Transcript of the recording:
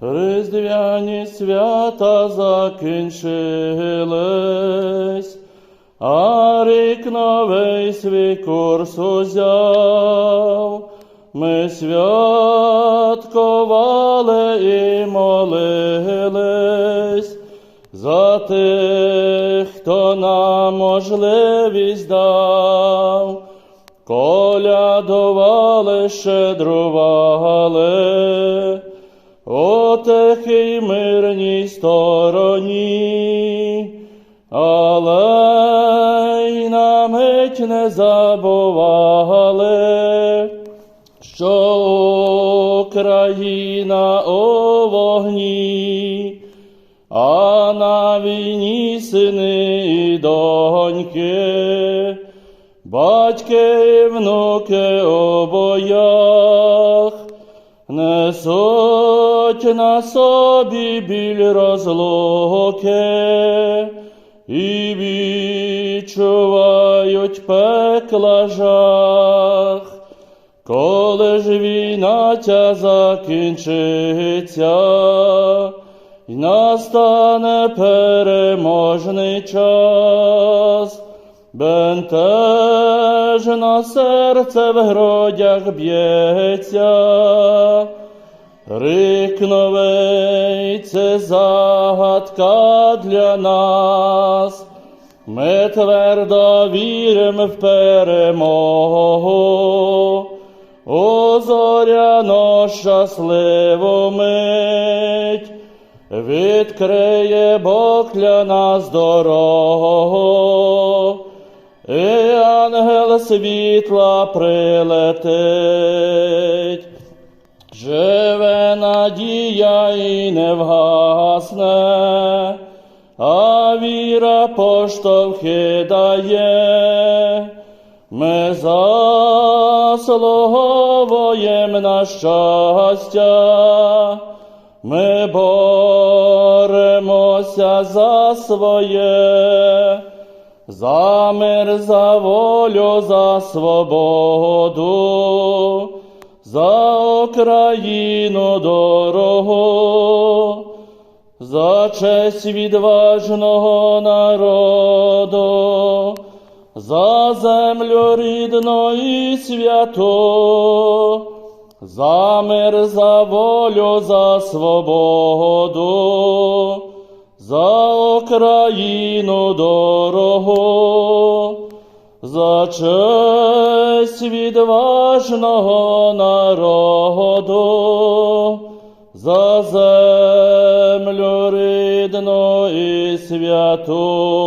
Різдвяні свята закінчились, а рік новий свій курс узяв. Ми святкували і молились за тих, хто нам можливість дав. Колядували, щедрували, тихій мирній стороні, але й на мить не забували, що Україна у вогні, а на війні сини і доньки. Батьки і внуки у боях несуть на собі біль розлуки і відчувають пекла жах. Коли ж війна ця закінчиться, й настане переможний час. Бентежно серце в грудях б'ється, рик новий це загадка для нас. Ми твердо віримо в перемогу, у зоряно щасливу мить. Відкриє Бог для нас дорогу, і ангел світла прилетить. Живе надія і не вгасне, а віра поштовхи дає. Ми заслуговуємо на щастя, ми боремося за своє, за мир, за волю, за свободу, за Україну дорогу, за честь відважного народу, за землю рідну і святу, за мир, за волю, за свободу, за Україну дорого, за честь відважного народу, за землю рідну і святу.